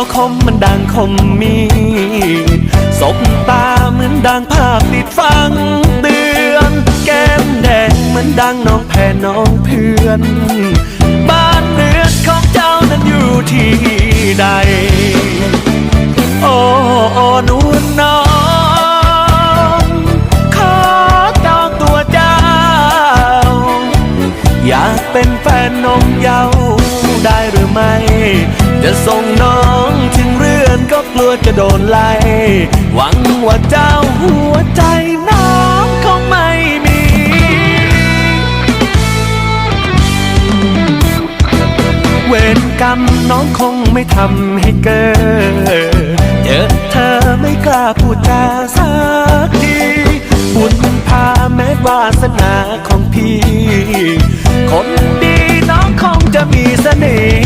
วคมมันดังคมมีดสบตาเหมือนดังภาพติดฟังเตือน แก้มแดงเหมือนดังน้องแพ้น้องเพื่อน บ้านเรือนของเจ้านั้นอยู่ที่ใด โอ้โอ้นวลน้องขอจองตัวเจ้า อยากเป็นแฟนนมเยาว์ได้หรือไม่ จะส่งน้อง กลัวจะโดนไล่หวังว่าเจ้าหัวใจน้องคงไม่มี เวรกรรมน้องคงไม่ทำให้เกิดเจอเธอไม่กล้าพูดจาสักทีบุญพาแม้วาสนาของพี่ คนดีน้องคงจะมีเสน่หา